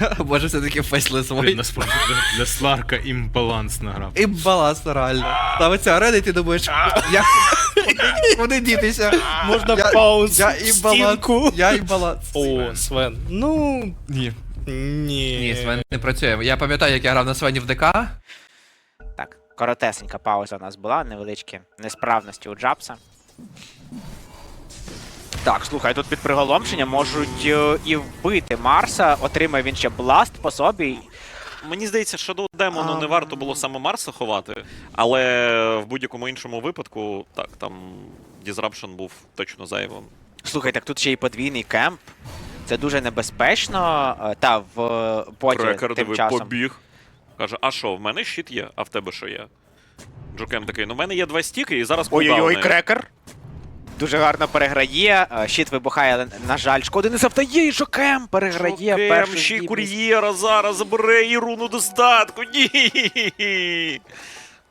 Може, все-таки фейслес Блін, войн. насправді для, для Сларка імбаланс награв. І баланс реально. Ставиться арена, і ти думаєш, як куди- дітися? Можна Я- пауз, Я і баланс. Я і баланс. О, Свен. Ну, Ні. ні. Ні, Свен не працює. Я пам'ятаю, як я грав на Свені в ДК. Так, коротесенька пауза у нас була, невеличкі несправності у Джабса. Так, слухай, тут під приголомшення можуть е, і вбити Марса, отримає він ще бласт по собі. Мені здається, Shadow Демону А, не варто було саме Марса ховати, але в будь-якому іншому випадку, так, там Disruption був точно зайвим. Слухай, так тут ще й подвійний кемп. Це дуже небезпечно. Е, Та в е, боті Крекер тим диви, часом. побіг. Каже, а що, в мене щит є, а в тебе що є? Джокем такий, ну в мене є два стіки, і зараз Ой-ой-ой, крекер. Дуже гарно переграє. Е, Щит вибухає, але, на жаль, шкоди не завдає, і Жокем переграє першу ще й кур'єра зараз забере і руну достатку. Ні.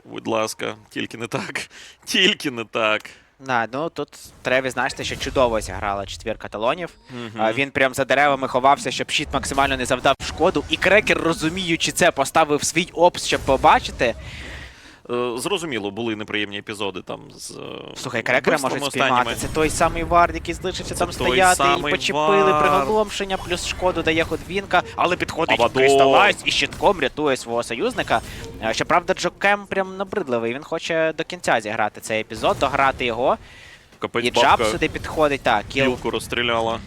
Будь ласка, тільки не так. Тільки не так. Да, ну тут треба відзначити, що чудово зіграла четвірка талонів. А, Він прям за деревами ховався, щоб щит максимально не завдав шкоду. І крекер, розуміючи це, поставив свій опс, щоб побачити. Е, Зрозуміло, були неприємні епізоди там з. е, Слухай, крекера можуть спіймати. Це той самий вард, який залишився там стояти, і почепили приголомшення, плюс шкоду дає ходвінка, але підходить Абадон. Крісталайз і щитком рятує свого союзника. Е, Щоправда, Джокем прям набридливий. Він хоче до кінця зіграти цей епізод, дограти його. Капець І Джаб сюди підходить. Так, кіл кілку розстріляла.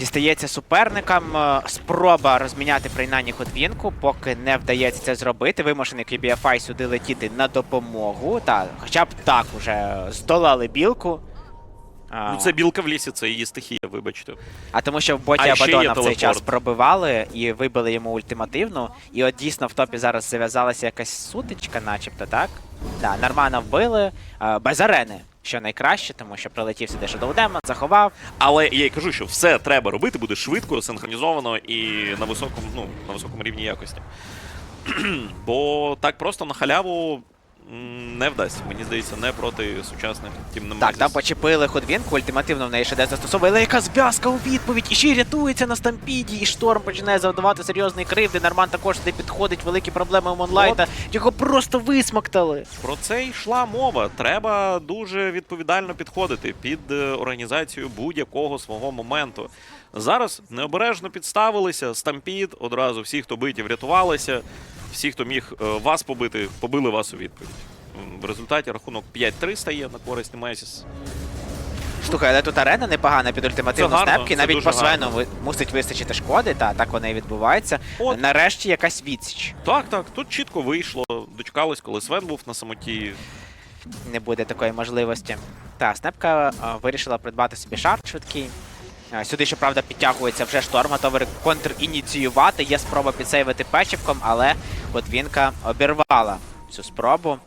Дістається суперникам. е, Спроба розміняти принаймні ходвінку, поки не вдається це зробити. Вимушений QBFI сюди летіти на допомогу. Та, хоча б так уже здолали білку. Ну це білка в лісі, це її стихія, вибачте. а тому що в боті А Абадона в цей час пробивали і вибили йому ультимативну. І от дійсно в топі зараз зав'язалася якась сутичка, начебто, так? Да, Нормана вбили е, без арени, що найкраще, тому що прилетів сюди Shadow Demon, заховав. Але я й кажу, що все треба робити, буде швидко, синхронізовано і на високому, ну, на високому рівні якості. Бо так просто на халяву не вдасться. Мені здається, не проти сучасних тім Так, там почепили ходвінку, ультимативно в неї ще де застосовує, але яка зв'язка у відповідь, і ще й рятується на стампіді, і шторм починає завдавати серйозний кривди. Норман також сюди підходить, великі проблеми у Монлайта. Його просто висмоктали. Про це йшла мова. Треба дуже відповідально підходити під е, організацію будь-якого свого моменту. Зараз необережно підставилися, стампід, одразу всі, хто биті, врятувалися. Всі, хто міг е, вас побити, побили вас у відповідь. В результаті рахунок 5-3 стає на користь Немесіс. Слухай, але тут арена непогана під ультимативну гарно, степки. Навіть по Свену ви- мусить вистачити шкоди, та так воно і відбувається. От. Нарешті якась відсіч. Так, так, тут чітко вийшло. Дочекались, коли Свен був на самоті. Не буде такої можливості. Так, Снепка а, вирішила придбати собі шарт швидкий. Сюди, щоправда, підтягується вже шторм, готовий контр-ініціювати. Є спроба підсейвити печівком, але Ботвінка обірвала цю спробу.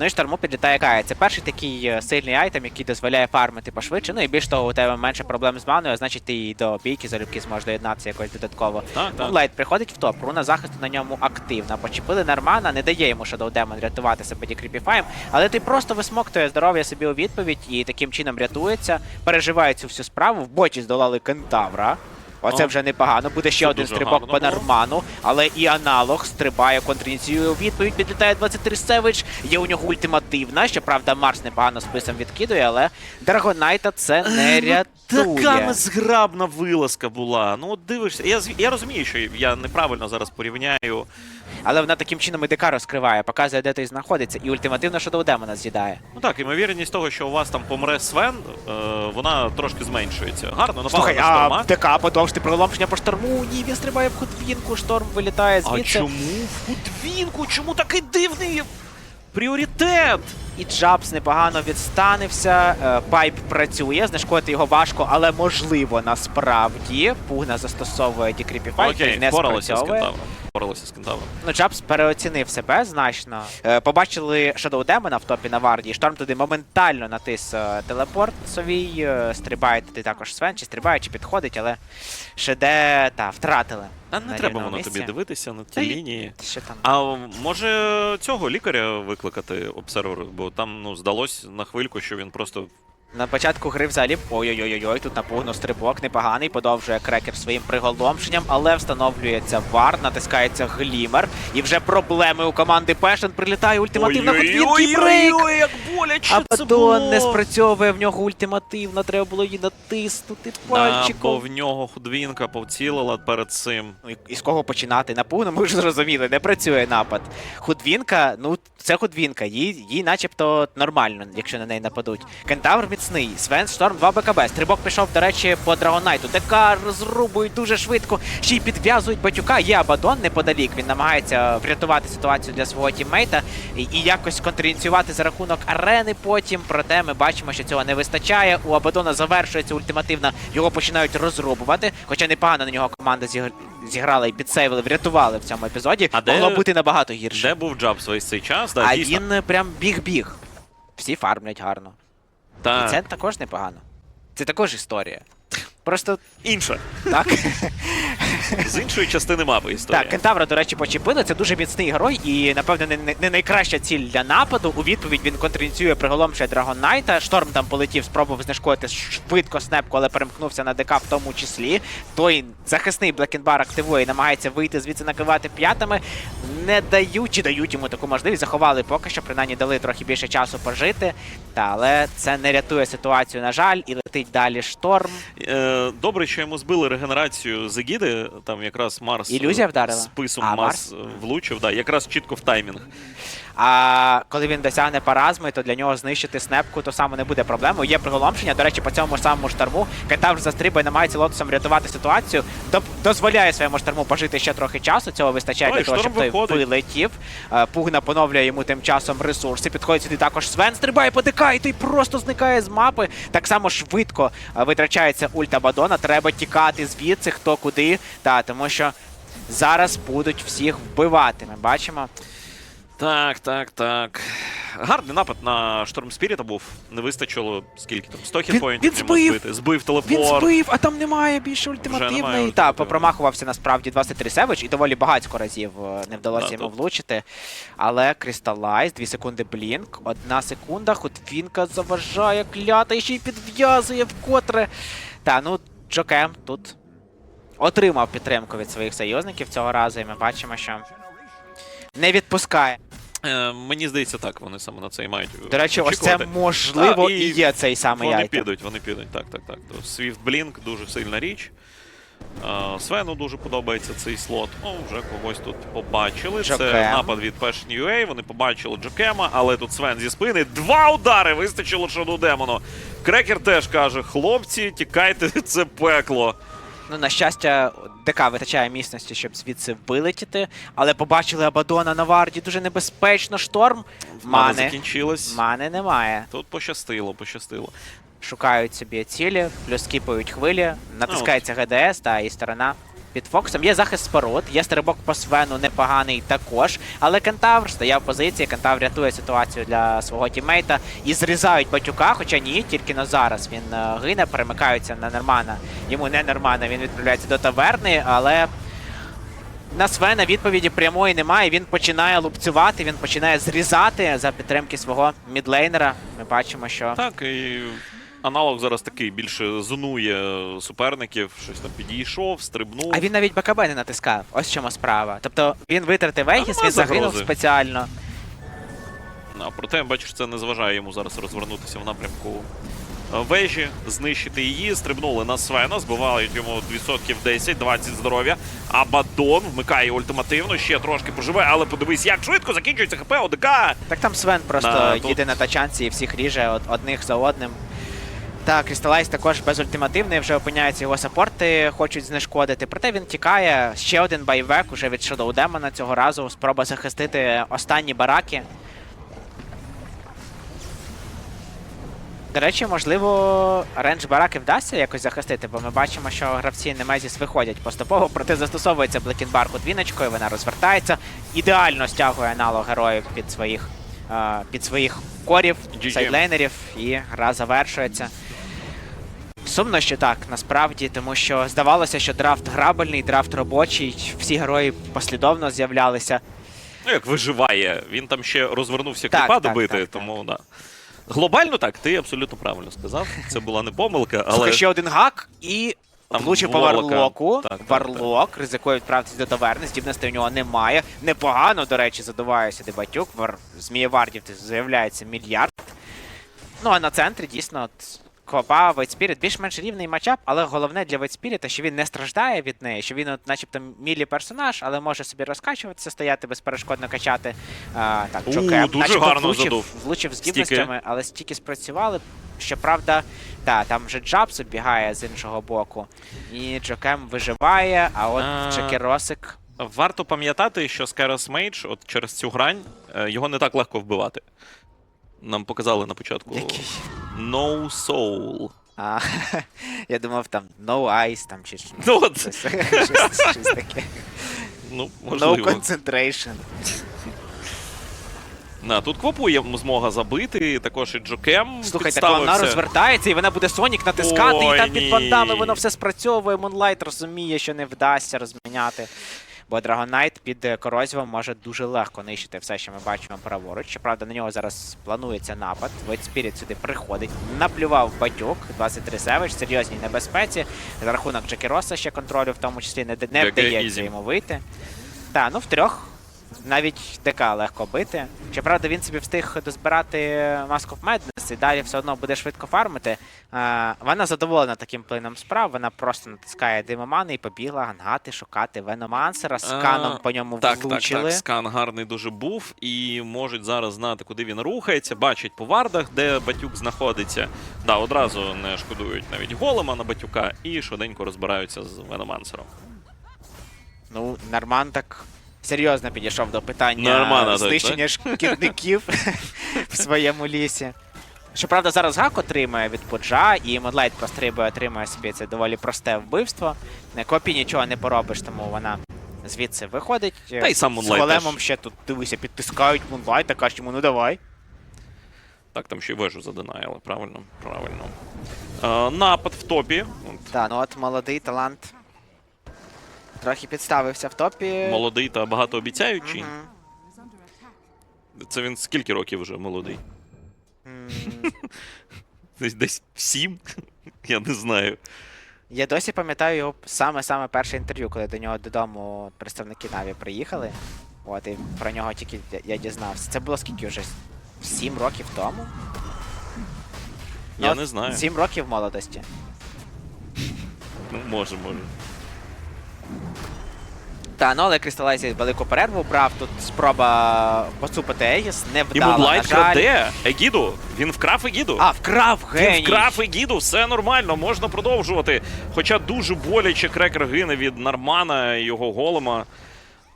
Ну і шторму підлітає Кая. Це перший такий е, сильний айтем, який дозволяє фармити пошвидше. Ну і більш того, у тебе менше проблем з маною, а значить ти і до бійки залюбки зможеш доєднатися якось додатково. Так, так. Лайт приходить в топ, руна захисту на ньому активна. Почепили Нормана, не дає йому Shadow Demon рятувати себе декріпіфаєм, але ти просто висмоктує здоров'я собі у відповідь і таким чином рятується, переживає цю всю справу. В боті здолали кентавра. Оце вже непогано. Буде ще це один стрибок по Нарману, але і аналог стрибає контрініціює відповідь. Підлітає 23 Севич. Є у нього ультимативна. Щоправда, Марс непогано списом відкидує, але Драгонайта це не рятує. Така незграбна вилазка була. Ну, от дивишся, я, я розумію, що я неправильно зараз порівняю. Але вона таким чином і ДК розкриває, показує, де той знаходиться, і ультимативно Shadow Демона з'їдає. Ну так, ймовірність того, що у вас там помре Свен, е, вона трошки зменшується. Гарно, напала Слухай, на а шторма. ДК подовжити приголомшення по шторму. Ні, він стрибає в худвінку, шторм вилітає А чому в Худвінку? Чому такий дивний пріоритет? І Джабс непогано відстанився. е, Пайп працює, знешкодити його важко, але можливо насправді. Пугна застосовує декріпіфай, Окей, не впоралася з спрацьовує. кентавром. Впоралася з кентавром. Ну, Джабс переоцінив себе значно. Е, побачили Shadow Демона в топі на варді. Шторм туди моментально натис е, телепорт свій. е, стрибає туди також Свен, чи стрибає, чи підходить, але Шеде та втратили. Та не на треба рівному воно місці. тобі дивитися на ті Та й- лінії. Що там? А може цього лікаря викликати обсервер, бо там ну здалось на хвильку, що він просто На початку гри взагалі ой-ой-ой, тут напугнув стрибок, непоганий, подовжує крекер своїм приголомшенням, але встановлюється вар, натискається глімер. І вже проблеми у команди Пешен. Прилітає ультимативна подвірки брейк. Ой-ой-ой, як боляче це Абадон не спрацьовує в нього ультимативно, треба було її натиснути Да, бо в нього худвінка повцілила перед цим. Ну, і- і з кого починати? Напугно, ми вже зрозуміли, не працює напад. Худвінка, ну це худвінка, їй, їй начебто нормально, якщо на неї нападуть. Кентавр міцний, Свен Шторм 2 БКБ. Стрибок пішов, до речі, по Драгонайту. ДК розрубують дуже швидко, ще й підв'язують батюка. Є Абадон неподалік. Він намагається врятувати ситуацію для свого тіммейта і, і якось контрініціювати за рахунок арени потім. Проте ми бачимо, що цього не вистачає. У Абадона завершується ультимативна, його починають розрубувати. Хоча непогано на нього команда зігр- зіграла і підсейвили, врятували в цьому епізоді. А де- Могло бути набагато гірше. Де був Джабс весь цей час? Да, а дійсно. він е, прям біг-біг. Всі фармлять гарно. Та, І це також непогано. Це також історія. Просто інша. так. З іншої частини мапи історія. Так, кентавра, до речі, почепили. Це дуже міцний герой, і напевно не, не, найкраща ціль для нападу. У відповідь він контрініціює приголомшує Драгон Найта. Шторм там полетів, спробував знешкодити швидко снепку, але перемкнувся на ДК в тому числі. Той захисний Блекенбар активує і намагається вийти звідси накривати п'ятами. Не дають чи дають йому таку можливість. Заховали поки що, принаймні дали трохи більше часу пожити. Та але це не рятує ситуацію, на жаль, і летить далі шторм. Е, добре, що йому збили регенерацію Зегіди, там якраз Марс Ілюзія е, вдарила? списом А, Марс Марс влучив, да, якраз чітко в таймінг. А коли він досягне паразми, то для нього знищити снепку то саме не буде проблемою. Є приголомшення. До речі, по цьому самому шторму Кентавр застрибує, намагається лотосом рятувати ситуацію. Дозволяє своєму шторму пожити ще трохи часу. Цього вистачає Ой, для того, щоб той виходить. вилетів. Е, Пугна поновлює йому тим часом ресурси. Підходить сюди також Свен, стрибає по ДК, і той просто зникає з мапи. Так само швидко е, витрачається ульта Бадона. Треба тікати звідси, хто куди. Та тому що зараз будуть всіх вбивати. Ми бачимо. Так, так, так. Гарний напад на Шторм Спіріта був. Не вистачило скільки там? 100 хітпоінтів він збив! збити. Збив Він збив, а там немає більше ультимативної. Та, попромахувався насправді 23 Севич і доволі багатько разів е, не вдалося Да, йому тут- влучити. Але Crystallize, 2 секунди блінк, одна секунда, Хотвінка заважає клята і ще й підв'язує вкотре. Та, ну, Джокем тут отримав підтримку від своїх союзників цього разу, і ми бачимо, що не відпускає. Е, мені здається, так, вони саме на це і мають. До речі, ось це очікувати. можливо Та, і і є цей самий Вони айтем. підуть, вони підуть. Так, так, так. То Swift Blink дуже сильна річ. Е, Свену дуже подобається цей слот. Ну, вже когось тут побачили. Це Джокем. напад від Passion UA. Вони побачили Джокема, але тут Свен зі спини. Два удари вистачило Шаду Демону. Крекер теж каже: хлопці, тікайте, це пекло. Ну, на щастя, ДК витрачає міцності, щоб звідси вилетіти, але побачили Абадона на варді дуже небезпечно. Шторм. Мани. закінчилась. Мани немає. Тут пощастило, пощастило. Шукають собі цілі, плюс кіпають хвилі, Ну, натискається ГДС, та і сторона під фокусом. Є захист споруд, є стрибок по Свену непоганий також. Але Кентавр стає в позиції, Кентавр рятує ситуацію для свого тіммейта і зрізають батюка, хоча ні, тільки на зараз він е, гине, перемикаються на Нормана. Йому не Нормана, він відправляється до таверни, але. На Свена відповіді прямої немає. Він починає лупцювати, він починає зрізати за підтримки свого мідлейнера. Ми бачимо, що Так, і аналог зараз такий більше зонує суперників, щось там підійшов, стрибнув. А він навіть БКБ не натискав. Ось в чому справа. Тобто він витратив нема він загинув загрози. спеціально. А, проте, бачиш, це не заважає йому зараз розвернутися в напрямку вежі, знищити її, стрибнули на Свена, збивають йому відсотків 10-20 здоров'я. А Бадон вмикає ультимативно, ще трошки поживе, але подивись, як швидко закінчується ХП ОДК. Так там Свен просто Да, тут- їде на тачанці і всіх ріже од- одних за одним. Так, Крісталайз також безультимативний, вже опиняються його саппорти, хочуть знешкодити. Проте він тікає. Ще один байвек уже від Shadow Demon цього разу. Спроба захистити останні бараки. До речі, можливо, рендж бараки вдасться якось захистити, бо ми бачимо, що гравці Немезіс виходять поступово, проте застосовується Блекінбар двіночкою, вона розвертається, ідеально стягує аналог героїв під своїх, е, під своїх корів, сайдлейнерів, і гра завершується. Сумно, що так, насправді, тому що здавалося, що драфт грабельний, драфт робочий, всі герої послідовно з'являлися. Ну, як виживає, він там ще розвернувся Так, кліпа так, добити, так, так. тому да. Глобально так, ти абсолютно правильно сказав. Це була не помилка, але Слухай, ще один гак і Там влучив по варлоку. Так, так, Варлок ризикує відправитися до таверни, здібностей у нього немає. Непогано, до речі, задуває сюди батюк. Вар... Змієвардів з'являється мільярд. Ну а на центрі дійсно от, Квапа, Вайтспіріт більш-менш рівний матчап, але головне для Вайтспіріта, що він не страждає від неї, що він, от, начебто, мілі персонаж, але може собі розкачуватися, стояти безперешкодно качати. А, так, У, Джокем, дуже начебто, гарно влучив, задув. влучив Стіки. здібностями, але стільки спрацювали. Щоправда, та, там вже Джабс оббігає з іншого боку. І Джокем виживає, а от А. Чекеросик. варто пам'ятати, що Скайрос Мейдж, от через цю грань, е, його не так легко вбивати. Нам показали на початку. Який? No Soul. А, я думав, там No Ice там чи щось, Ну от, щось, щось таке. ну, No concentration. На, тут квапу є змога забити, також і Джокем Слухайте, так вона розвертається, і вона буде Сонік натискати, Ой, і там під бандами воно все спрацьовує. Мунлайт розуміє, що не вдасться розміняти. Бо Драгонайт під е, корозівом може дуже легко нищити все, що ми бачимо праворуч. Щоправда, на нього зараз планується напад. Спіріт сюди приходить. Наплював батюк. 23 Севич, серйозній небезпеці. За рахунок Джекіроса ще контролю, в тому числі не, не вдається йому вийти. Та, ну в трьох навіть ДК легко бити. Щоправда, він собі встиг дозбирати Mask of Madness і далі все одно буде швидко фармити. А, вона задоволена таким плином справ. Вона просто натискає димомани і побігла гангати, шукати Веномансера. З А, по ньому Так, так, влучили. так, скан гарний дуже був, і можуть зараз знати, куди він рухається, бачать по вардах, де батюк знаходиться. Да, одразу не шкодують навіть голема на батюка і швиденько розбираються з Веномансером. Ну, Норман так серйозно підійшов до питання Нормально знищення шкідників в своєму лісі. Щоправда, зараз гак отримує від Пуджа, і Модлайт пострибує, отримує собі це доволі просте вбивство. На Копі нічого не поробиш, тому вона звідси виходить. Та й сам З големом ще тут дивися, підтискають Мунлайта, кажуть йому, ну давай. Так, там ще й вежу задинаяли, правильно? Правильно. Е, напад в топі. Так, ну от молодий талант. Трохи підставився в топі. Молодий та багатообіцяючий. Мгм. Це він скільки років вже молодий? М, Десь десь сім? Я не знаю. Я досі пам'ятаю його саме-саме перше інтерв'ю, коли до нього додому представники Наві приїхали. От, і про нього тільки я- я дізнався. Це було скільки вже? Сім років тому? Я Ну, не знаю. Сім років молодості. Ну, може, може. Та, ну але Кристалайзі велику перерву брав. Тут спроба поцупити Егіс, не І вдала, Мунлайт жаль. краде Егіду. Він вкрав Егіду. А, вкрав геній! Він вкрав Егіду, все нормально, можна продовжувати. Хоча дуже боляче крекер гине від Нормана і його голема.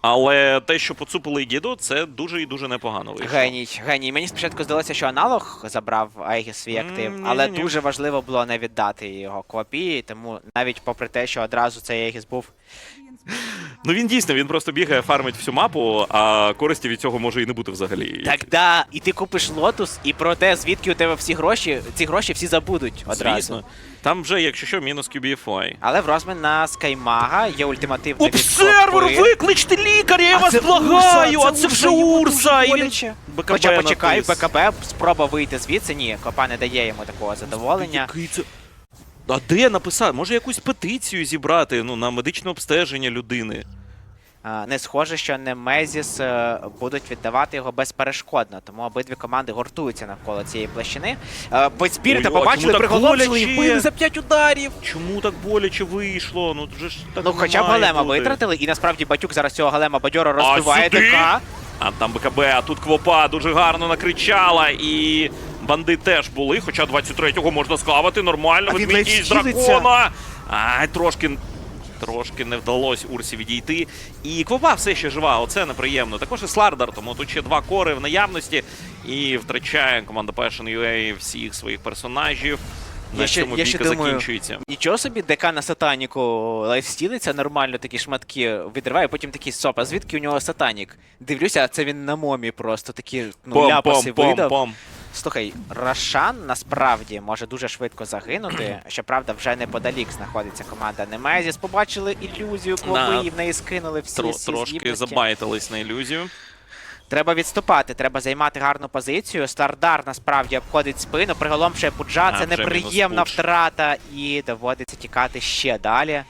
Але те, що поцупили Егіду, це дуже і дуже непогано вийшло. Геній, геній. Мені спочатку здалося, що аналог забрав Айгіс свій актив, М, але ні-ні-ні. дуже важливо було не віддати його копії, тому навіть попри те, що одразу цей Айгіс був Ну він дійсно, він просто бігає, фармить всю мапу, а користі від цього може і не бути взагалі. Так да, і ти купиш лотус, і про те, звідки у тебе всі гроші, ці гроші всі забудуть одразу. Звісно. Там вже, якщо що, мінус QBFI. Але в розмін на Скаймага є ультимативний Обсервер, викличте лікаря, я вас благаю! А це вже Урса! І він БКБ Хоча почекай, натис. БКБ спроба вийти звідси. Ні, копа не дає йому такого задоволення. Який це... А де написати? Може якусь петицію зібрати ну, на медичне обстеження людини? Не схоже, що Немезіс е, будуть віддавати його безперешкодно, тому обидві команди гуртуються навколо цієї площини. Ой, ой, побачили, приголомшили і вбили за 5 ударів. Чому так боляче вийшло? Ну вже ж так Ну, хоча б має голема бути. витратили, і насправді батюк зараз цього голема бадьоро розбиває? ДК. А там БКБ, а тут Квопа дуже гарно накричала, і банди теж були, хоча 23-го можна склавати нормально, А він відмінність дракона. Ай, трошки. Трошки не вдалося Урсі відійти. І Квопа все ще жива, оце неприємно. Також і Слардар, тому тут ще два кори в наявності. І втрачає команда Passion UA всіх своїх персонажів. На Я ще- цьому я ще бійка думаю, закінчується. Нічого собі, ДК на сатаніку лайфстілиться, нормально такі шматки відриває, потім такий соп, а звідки у нього сатанік? Дивлюся, а це він на момі просто такі ну, ляпаси видав. Пом-пом-пом-пом. Слухай, Рошан насправді може дуже швидко загинути. Щоправда, вже неподалік знаходиться команда Немезіс. Побачили ілюзію клоби Да. і в неї скинули всі, Тро- всі трошки здібності. забайтились на ілюзію. Треба відступати, треба займати гарну позицію. Стардар насправді обходить спину, приголомшує Пуджа. Це неприємна втрата, і доводиться тікати ще далі.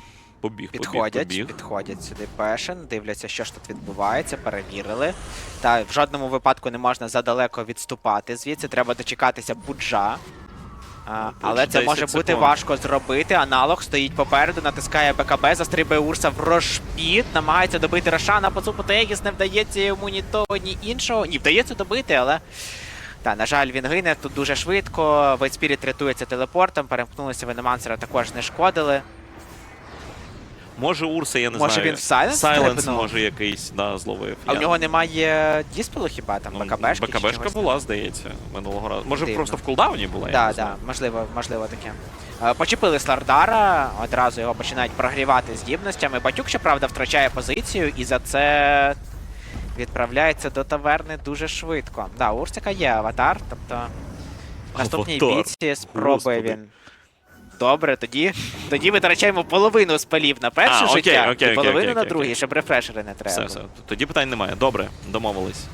Побіг, Підходять, побіг, побіг. підходять сюди Пешен, дивляться, що ж тут відбувається, перевірили. Та в жодному випадку не можна задалеко відступати. Звідси треба дочекатися Пуджа. А, але це 10 може бути важко зробити. Аналог стоїть попереду, натискає БКБ, застрибує Урса в Рошпіт, намагається добити Рошана, поцупити Егіс, не вдається йому ні того, ні іншого. Ні, вдається добити, але. Та, на жаль, він гине тут дуже швидко. Вейтспіріт рятується телепортом, перемкнулися Венемансера, також не шкодили. Може Урса, я не Може, знаю. він в Сайленс може якийсь, да, зловив. А Я- в нього немає діспелу хіба там Ну, БКБшки? БКБшка була, здається, минулого разу. Може, Дивно. просто в кулдауні була? Так, не так, знаю. можливо, можливо таке. Е, Почепили Слардара, одразу його починають прогрівати здібностями. Батюк, щоправда, втрачає позицію і за це відправляється до таверни дуже швидко. Да, Урсика є аватар, тобто в наступній бійці спробує він. Добре, тоді, тоді витрачаємо половину спалів на перше А, окей, життя окей, і половину окей, на окей, другий, окей. щоб рефрешери не треба. Все, все. Тоді питань немає. Добре, домовились.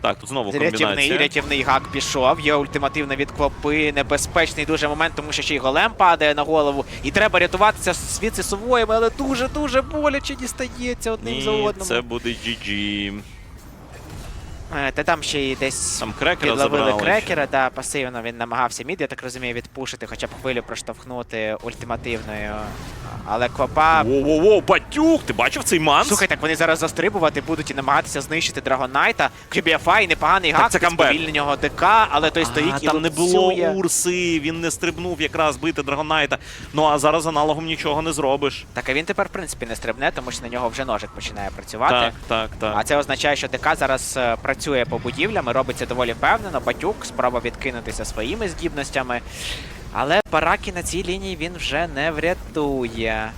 Так, тут знову Рятівний, комбінація. рятівний гак пішов. Є ультимативна від Клопи. Небезпечний дуже момент, тому що ще й голем падає на голову. І треба рятуватися звідси сувоями, але дуже-дуже боляче дістається одним за одним. це буде GG. Е, Та там ще й десь Там крекера підловили забрали. крекера, да, пасивно він намагався мід, я так розумію, відпушити, хоча б хвилю проштовхнути ультимативною. Але Клопа Воу-воу-воу, батюк! Ти бачив цей манс? Слухай, так вони зараз застрибувати будуть і намагатися знищити Драгонайта. QBFI, непоганий гак, сповільнення ДК, але той стоїть і там не було. Урси, він не стрибнув якраз бити Драгонайта. Ну а зараз аналогом нічого не зробиш. Так, а він тепер, в принципі, не стрибне, тому що на нього вже ножик починає працювати. Так, так, так. А це означає, що ДК зараз е, працює по будівлям і робиться доволі впевнено. Батюк спроба відкинутися своїми здібностями. Але Баракі на цій лінії він вже не врятує.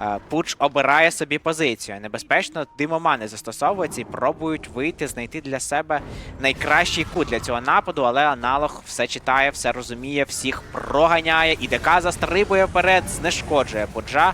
Е, Пуч обирає собі позицію. Небезпечно димомани застосовуються і пробують вийти, знайти для себе найкращий кут для цього нападу, але аналог все читає, все розуміє, всіх проганяє. І ДК застрибує вперед, знешкоджує Пуджа.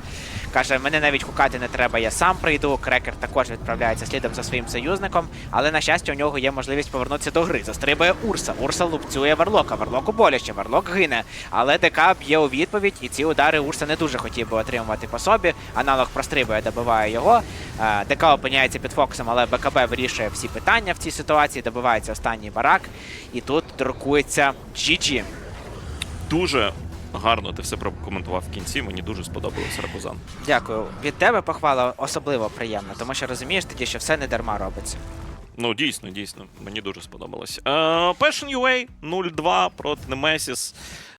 Каже, мене навіть хукати не треба, я сам прийду. Крекер також відправляється слідом за своїм союзником, але на щастя, у нього є можливість повернутися до гри. Застрибує Урса. Урса лупцює Варлока. Варлоку боляче, Варлок гине. Але ДК б'є у відповідь, і ці удари Урса не дуже хотів би отримувати по собі. Аналог прострибує, добиває його. Е, ДК опиняється під фокусом, але БКБ вирішує всі питання в цій ситуації. Добивається останній барак, і тут друкується GG. Дуже гарно ти все прокоментував в кінці. Мені дуже сподобалось Ракузан. Дякую. Від тебе похвала особливо приємна, тому що розумієш тоді, що все не дарма робиться. Ну, дійсно, дійсно, мені дуже сподобалось. Е, Passion UA 0-2 проти Немесіс.